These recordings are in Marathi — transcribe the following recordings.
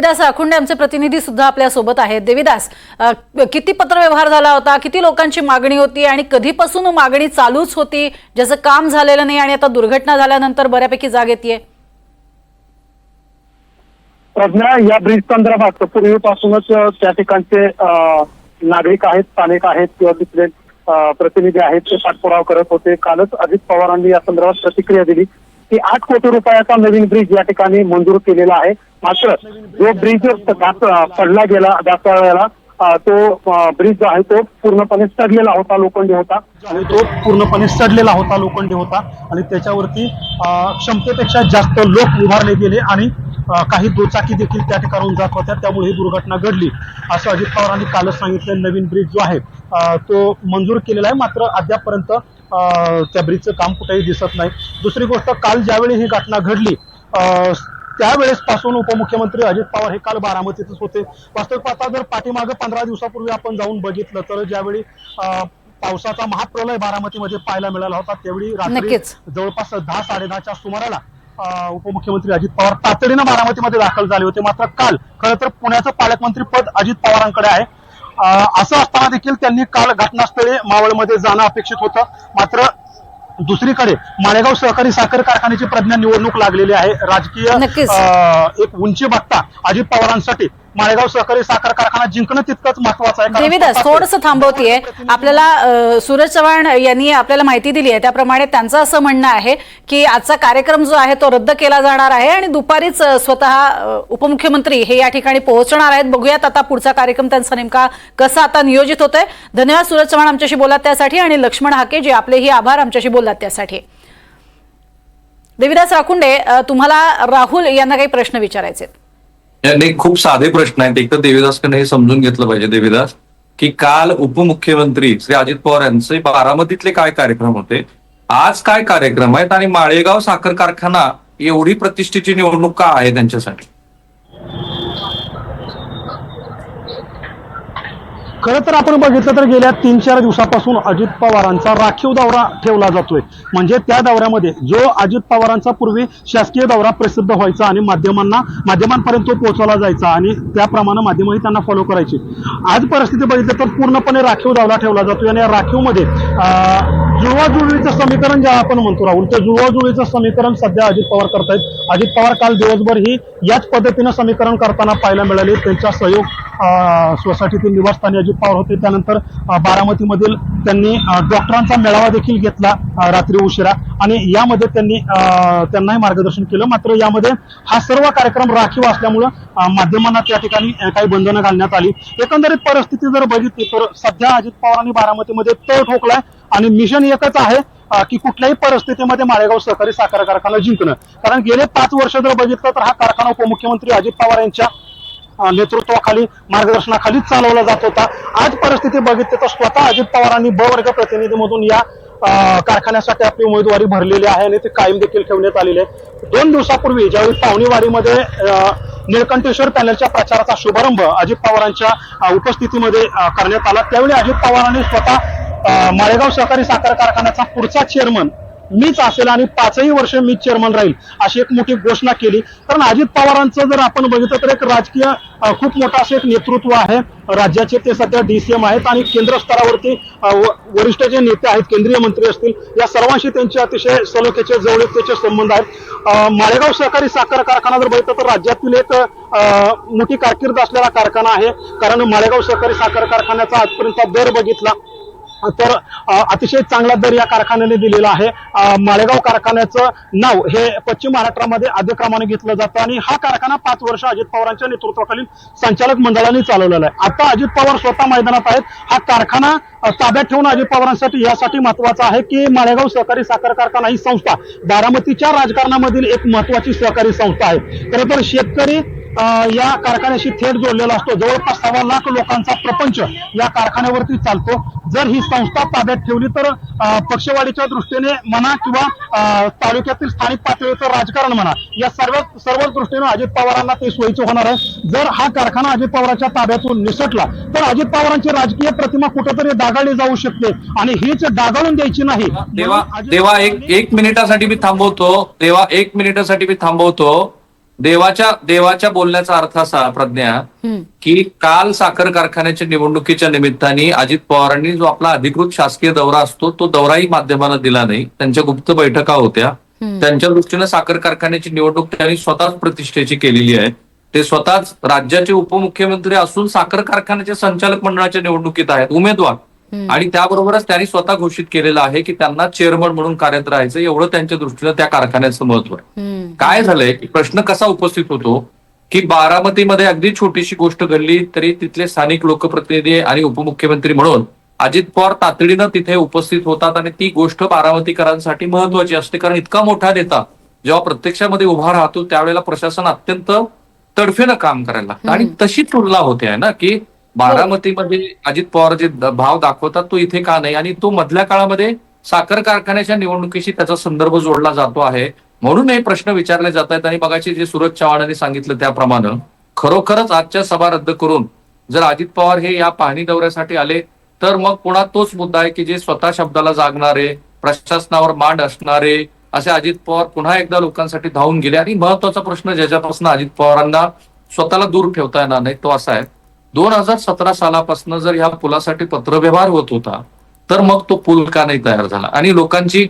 देविदास राखुंडे आमचे प्रतिनिधी सुद्धा आपल्यासोबत आहेत. देविदास किती पत्रव्यवहार झाला होता? किती लोकांची मागणी होती? आणि कधीपासून मागणी चालूच होती? ज्याचं काम झालेलं नाही आणि आता दुर्घटना झाल्यानंतर बऱ्यापैकी जाग येते प्रज्ञा या ब्रिज संदर्भात पूर्वीपासूनच त्या ठिकाणचे नागरिक आहेत स्थानिक आहेत किंवा तिथले प्रतिनिधी आहेत ते पाठपुरावा करत होते. कालच अजित पवारांनी या संदर्भात प्रतिक्रिया दिली. की आठ कोटी रुपयाचा नवीन ब्रिज या ठिकाणी मंजूर केलेला आहे. मात्र जो ब्रिज पडला गेला दासवाड्याला तो ब्रिज जो आहे तो पूर्णपणे सडलेला होता लोखंडी होता. आणि तो पूर्णपणे सडलेला होता लोखंडी होता. आणि त्याच्यावरती क्षमतेपेक्षा जास्त लोक उभारले गेले आणि काही दुचाकी देखील त्या ठिकाणाहून जात होत्या. त्यामुळे ही दुर्घटना घडली. असं अजित पवारांनी कालच सांगितलं नवीन ब्रिज जो आहे तो मंजूर केलेला आहे. मात्र अद्यापपर्यंत त्या ब्रिजचं काम कुठेही दिसत नाही. दुसरी गोष्ट काल ज्यावेळी ही घटना घडली अं, त्यावेळेस पासून उपमुख्यमंत्री अजित पवार हे काल बारामतीतच होते. वास्तविक पाहता जर पाठीमागे पंधरा दिवसापूर्वी आपण जाऊन बघितलं तर ज्यावेळी पावसाचा महाप्रलय बारामतीमध्ये पाहायला मिळाला होता त्यावेळी रात्री. जवळपास दहा साडेदहाच्या सुमाराला उपमुख्यमंत्री अजित पवार तातडीनं बारामतीमध्ये दाखल झाले होते. मात्र काल खरं तर पुण्याचं पालकमंत्री पद अजित पवारांकडे आहे. असं असताना देखील त्यांनी काल घटनास्थळी मावळमध्ये जाणं अपेक्षित होतं. मात्र दुसरीकडे माळेगाव सहकारी साखर कारखान्याची प्रज्ञा निवडणूक लागलेली आहे. राजकीय एक उंची बघता अजित पवारांसाठी माळेगाव सहकारी साखर कारखाना जिंकणं तितकंच महत्वाचं आहे देविदास थोडंसं थांबवतीये. आपल्याला सूरज चव्हाण यांनी आपल्याला माहिती दिली आहे त्याप्रमाणे त्यांचं असं म्हणणं आहे की आजचा कार्यक्रम जो आहे तो रद्द केला जाणार आहे आणि दुपारीच स्वतः उपमुख्यमंत्री हे या ठिकाणी पोहोचणार आहेत. बघूयात आता पुढचा कार्यक्रम त्यांचा नेमका कसा आता नियोजित होतोय. धन्यवाद सूरज चव्हाण आमच्याशी बोलात त्यासाठी आणि लक्ष्मण हाके जे आपलेही आभार आमच्याशी बोललात त्यासाठी. देविदास राखुंडे तुम्हाला राहुल यांना काही प्रश्न विचारायचे आहेत. यांनी खूप साधे प्रश्न आहेत. एक तर देवीदासकडे हे समजून घेतलं पाहिजे देवीदास की काल उपमुख्यमंत्री श्री अजित पवार यांचे बारामतीतले काय कार्यक्रम होते? आज काय कार्यक्रम आहेत? आणि माळेगाव साखर कारखाना एवढी प्रतिष्ठेची निवडणूक का आहे त्यांच्यासाठी? खरं तर आपण बघितलं तर गेल्या तीन चार दिवसापासून अजित पवारांचा राखीव दौरा ठेवला जातोय. म्हणजे त्या दौऱ्यामध्ये जो अजित पवारांचा पूर्वी शासकीय दौरा प्रसिद्ध व्हायचा आणि माध्यमांना माध्यमांपर्यंत तो पोहोचवला जायचा आणि त्याप्रमाणे माध्यमही त्यांना फॉलो करायची. आज परिस्थिती बघितलं तर पूर्णपणे राखीव दौरा ठेवला जातोय आणि या राखीवमध्ये जुळवाजुळवीचं समीकरण ज्या आपण म्हणतो राहुल त्या जुळवाजुळवीचं समीकरण सध्या अजित पवार करतायत. अजित पवार काल दिवसभर ही याच पद्धतीनं समीकरण करताना पाहायला मिळाले. त्यांचा सहयोग सोसायटीतील निवासस्थानी अजित पवार होते. त्यानंतर बारामतीमधील त्यांनी डॉक्टरांचा मेळावा देखील घेतला रात्री उशिरा. आणि यामध्ये त्यांनी त्यांनाही मार्गदर्शन केलं. मात्र यामध्ये हा सर्व कार्यक्रम राखीव असल्यामुळं माध्यमांना त्या ठिकाणी काही बंधनं घालण्यात आली. एकंदरीत परिस्थिती जर बघितली तर सध्या अजित पवारांनी बारामतीमध्ये तळ ठोकलाय आणि मिशन एकच आहे की कुठल्याही परिस्थितीमध्ये माळेगाव सहकारी साखर कारखाना जिंकणं. कारण गेले पाच वर्ष जर बघितलं तर हा कारखाना उपमुख्यमंत्री अजित पवार यांच्या नेतृत्वाखाली मार्गदर्शनाखालीच चालवला जात होता. आज परिस्थिती बघितली तर स्वतः अजित पवारांनी ब वर्ग प्रतिनिधीमधून या कारखान्यासाठी आपली उमेदवारी भरलेली आहे आणि ते कायम देखील ठेवण्यात आलेली आहे. दोन दिवसापूर्वी ज्यावेळी पावणीवाडीमध्ये निळकंठेश्वर पॅनलच्या प्रचाराचा शुभारंभ अजित पवारांच्या उपस्थितीमध्ये करण्यात आला त्यावेळी अजित पवारांनी स्वतः माळेगाव सहकारी साखर कारखान्याचा पुढचा चेअरमन मीच असेल आणि पाचही वर्ष मी चेअरमन राहील अशी एक मोठी घोषणा केली. कारण अजित पवारांचं जर आपण बघितलं तर एक राजकीय खूप मोठं असं एक नेतृत्व आहे. राज्याचे ते सध्या डीसीएम आहेत आणि केंद्र स्तरावरती वरिष्ठ जे नेते आहेत केंद्रीय मंत्री असतील या सर्वांशी त्यांचे अतिशय सलोख्याचे जवळीकतेचे संबंध आहेत. माळेगाव सहकारी साखर कारखाना जर बघितलं तर राज्यातील एक मोठी कारकीर्द असलेला कारखाना आहे. कारण माळेगाव सहकारी साखर कारखान्याचा आजपर्यंत दर बघितला. तर अतिशय चांगला दर या कारखान्याने दिलेला आहे. माळेगाव कारखान्याचं नाव हे पश्चिम महाराष्ट्रामध्ये आद्यक्रमाने घेतलं जातं आणि हा कारखाना पाच वर्ष अजित पवारांच्या नेतृत्वाखालील संचालक मंडळाने चालवलेला आहे. आता अजित पवार स्वतः मैदानात आहेत. हा कारखाना ताब्यात ठेवून अजित पवारांसाठी यासाठी महत्त्वाचा आहे की माळेगाव सहकारी साखर कारखाना ही संस्था बारामतीच्या राजकारणामधील एक महत्वाची सहकारी संस्था आहे. खरं तर शेतकरी या कारखान्याशी थेट जोडलेला असतो. जवळपास सव्वा लाख लोकांचा प्रपंच या कारखान्यावरती चालतो. जर ही संस्था ताब्यात ठेवली तर पक्षवाढीच्या दृष्टीने म्हणा किंवा तालुक्यातील स्थानिक पातळीचं राजकारण म्हणा या सर्व सर्वच दृष्टीने अजित पवारांना ते सोयीचं होणार आहे. जर हा कारखाना अजित पवारांच्या ताब्यातून निसटला तर अजित पवारांची राजकीय प्रतिमा कुठेतरी डागाळली जाऊ शकते आणि हीच डागाळून द्यायची नाही. देवा देवा एक एक मिनिटासाठी मी थांबवतो. देवा एक मिनिटासाठी मी थांबवतो. देवाच्या देवाच्या बोलण्याचा अर्थ असा प्रज्ञा. की काल साखर कारखान्याच्या निवडणुकीच्या निमित्ताने अजित पवारांनी जो आपला अधिकृत शासकीय दौरा असतो तो दौराही माध्यमांना दिला नाही त्यांच्या गुप्त बैठका होत्या. त्यांच्या दृष्टीनं साखर कारखान्याची निवडणूक त्यांनी स्वतःच प्रतिष्ठेची केलेली आहे ते स्वतःच राज्याचे उपमुख्यमंत्री असून साखर कारखान्याच्या संचालक मंडळाच्या निवडणुकीत आहेत उमेदवार. आणि त्याबरोबरच त्यांनी स्वतः घोषित केलेलं आहे की त्यांना चेअरमन म्हणून कार्यरत राहायचं एवढं त्यांच्या दृष्टीनं त्या कारखान्याचं महत्त्व आहे. काय झालंय? की प्रश्न कसा उपस्थित होतो? की बारामतीमध्ये अगदी छोटीशी गोष्ट घडली तरी तिथले स्थानिक लोकप्रतिनिधी आणि उपमुख्यमंत्री म्हणून अजित पवार तातडीनं तिथे उपस्थित होतात आणि ती गोष्ट बारामतीकरांसाठी महत्वाची असते. कारण इतका मोठा नेता जेव्हा प्रत्यक्षामध्ये उभा राहतो त्यावेळेला प्रशासन अत्यंत तडफेनं काम करायला लागतं. आणि तशी तुलना होते आहे ना की बारामतीमध्ये अजित पवार जे भाव दाखवतात तो इथे का नाही? आणि तो मधल्या काळामध्ये साखर कारखान्याच्या निवडणुकीशी त्याचा संदर्भ जोडला जातो आहे. म्हणून हे प्रश्न विचारले जात आहेत. आणि मगाशी जे सूरज चव्हाणांनी सांगितलं त्याप्रमाणे खरोखरच आजच्या सभा रद्द करून जर अजित पवार हे या पाहणी दौऱ्यासाठी आले तर मग पुन्हा तोच मुद्दा आहे की जे स्वतः शब्दाला जागणारे प्रशासनावर मांड असणारे असे अजित पवार पुन्हा एकदा लोकांसाठी धावून गेले. आणि महत्त्वाचा प्रश्न ज्याच्यापासून अजित पवारांना स्वतःला दूर ठेवता येणार नाही तो असा आहे. दोन हजार सतरा सालापासून जर ह्या पुलासाठी पत्रव्यवहार होत होता तर मग तो पूल का नाही तयार झाला? आणि लोकांची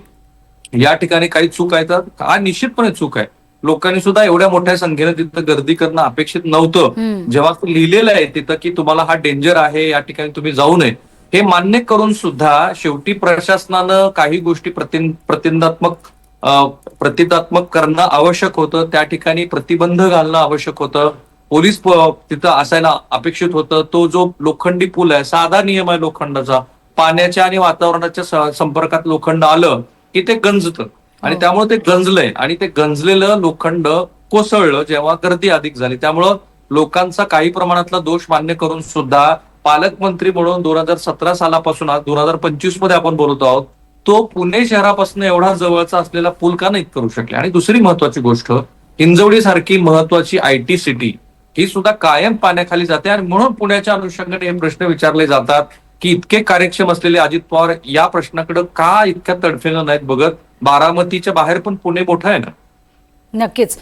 या ठिकाणी काही चूक आहे तर हा निश्चितपणे चूक आहे. लोकांनी सुद्धा एवढ्या मोठ्या संख्येनं तिथं गर्दी करणं अपेक्षित नव्हतं. जेव्हा ते लिहिलेलं आहे तिथं की तुम्हाला हा डेंजर आहे या ठिकाणी तुम्ही जाऊ नये हे मान्य करून सुद्धा शेवटी प्रशासनानं काही गोष्टी प्रतिबंधात्मक अं, प्रतितात्मक करणं आवश्यक होतं. त्या ठिकाणी प्रतिबंध घालणं आवश्यक होतं. पोलीस तिथं असायला अपेक्षित होतं. तो जो लोखंडी पूल आहे साधा नियम आहे लोखंडाचा. पाण्याच्या आणि वातावरणाच्या संपर्कात लोखंड आलं की ते गंजतं. आणि त्यामुळे ते गंजलंय. आणि ते गंजलेलं लोखंड कोसळलं जेव्हा गर्दी अधिक झाली. त्यामुळं लोकांचा काही प्रमाणातला दोष मान्य करून सुद्धा पालकमंत्री म्हणून दोन हजार सतरा सालापासून आज दोन हजार पंचवीसमध्ये आपण बोलतो आहोत तो पुणे शहरापासून एवढा जवळचा असलेला पूल का नाही करू शकले? आणि दुसरी महत्वाची गोष्ट हिंजवडी सारखी महत्वाची आय टी सिटी ही सुद्धा कायम पाण्याखाली जाते आणि म्हणून पुण्याच्या अनुषंगाने हे प्रश्न विचारले जातात की इतके कार्यक्षम असलेले अजित पवार या प्रश्नाकडे का इतक्या तडफेनं नाहीत बघत? बारामतीच्या बाहेर पण पुणे मोठं आहे ना? नक्कीच.